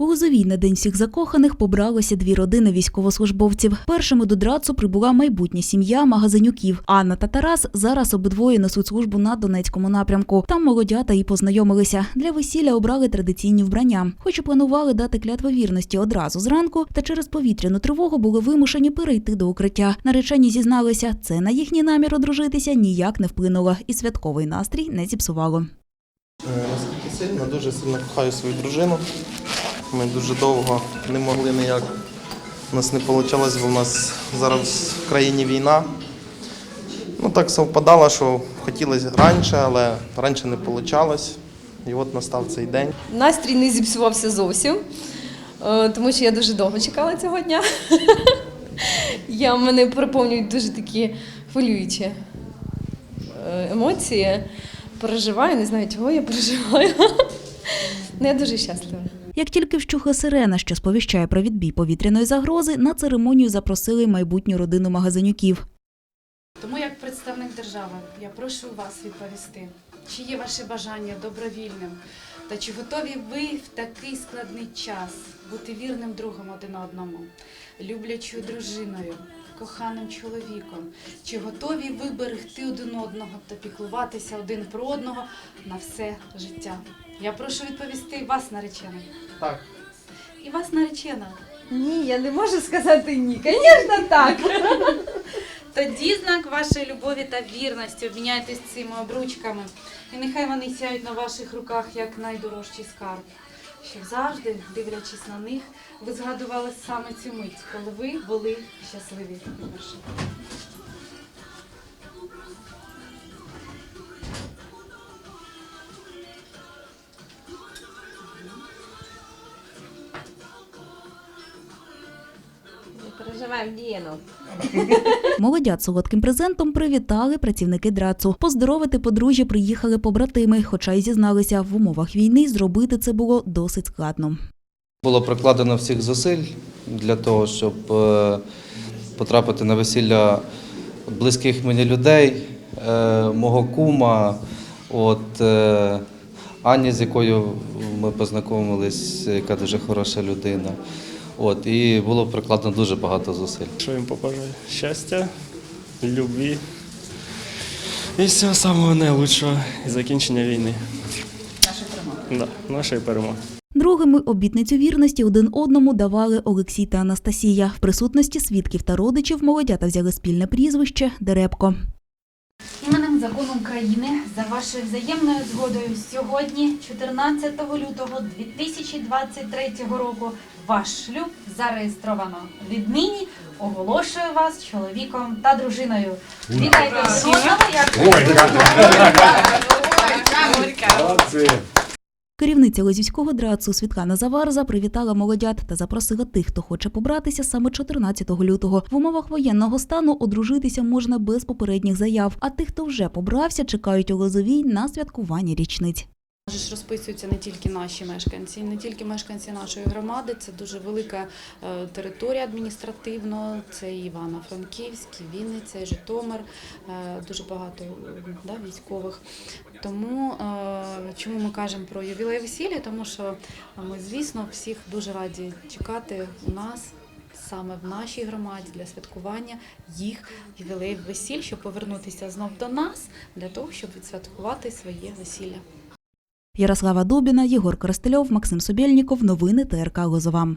У Лозовій на день всіх закоханих побралися дві родини військовослужбовців. Першими до Драцу прибула майбутня сім'я магазинюків. Анна та Тарас зараз обидвоє несуть службу на Донецькому напрямку. Там молодята і познайомилися. Для весілля обрали традиційні вбрання. Хоч і планували дати клятву вірності одразу зранку, та через повітряну тривогу були вимушені перейти до укриття. Наречені зізналися, це на їхній намір одружитися ніяк не вплинуло, і святковий настрій не зіпсувало. Е, Наскільки сильно, дуже сильно кохаю свою дружину. Ми дуже довго не могли ніяк. У нас не вийшло, бо в нас зараз в країні війна. Ну так совпадало, що хотілося раніше, але раніше не вийшло. І от настав цей день. Настрій не зіпсувався зовсім, е, тому що я дуже довго чекала цього дня. Я мене переповнюють дуже такі хвилюючі е, емоції. Переживаю, не знаю, чого я переживаю. Ну, я дуже щаслива. Як тільки вщухла сирена, що сповіщає про відбій повітряної загрози, на церемонію запросили майбутню родину магазинюків. Тому як представник держави, я прошу вас відповісти, чи є ваше бажання добровільним, та чи готові ви в такий складний час бути вірним другом один одному, люблячою дружиною, коханим чоловіком, чи готові ви берегти один одного та піклуватися один про одного на все життя? Я прошу відповісти вас, наречена. Так. І вас, наречена. Ні, я не можу сказати ні. Звісно, так. Тоді знак вашої любові та вірності. Обміняйтесь цими обручками. І нехай вони сяють на ваших руках як найдорожчий скарб. Щоб завжди, дивлячись на них, ви згадували саме цю мить, коли ви були щасливі. Переживаємо дієну. Молодят солодким презентом привітали працівники драцу. Поздоровити подружжя приїхали побратими, хоча й зізналися, в умовах війни зробити це було досить складно. Було прикладено всіх зусиль для того, щоб е, потрапити на весілля близьких мені людей, е, мого кума, от, е, Ані, з якою ми познайомились, яка дуже хороша людина. От, і було прикладено дуже багато зусиль. Що їм побажаю? Щастя, любві і всього самого найлучшого і закінчення війни. Нашої перемоги. Да, нашої перемоги. Другими обітницю вірності один одному давали Олексій та Анастасія. В присутності свідків та родичів молодята взяли спільне прізвище Деребко. Іменем закону України за вашою взаємною згодою сьогодні, 14 лютого 2023 року, ваш шлюб зареєстровано. Віднині оголошую вас чоловіком та дружиною. Вітайте Ой, Керівниця Лозівського драцу Світлана Заварза привітала молодят та запросила тих, хто хоче побратися саме 14 лютого. В умовах воєнного стану одружитися можна без попередніх заяв. А тих, хто вже побрався, чекають у Лозовій на святкування річниць. Ж розписуються не тільки наші мешканці, не тільки мешканці нашої громади. Це дуже велика е, територія адміністративно. Це Івано-Франківськ, і Вінниця, Житомир, е, дуже багато е, да, військових. Тому чому ми кажемо про ювілей весілля? Тому що ми, звісно, всіх дуже раді чекати у нас. Саме в нашій громаді для святкування їх ювілеїв весіль, щоб повернутися знов до нас для того, щоб відсвяткувати своє весілля. Ярослава Дубіна, Єгор Коростельов, Максим Собєльніков. Новини ТРК Лозова.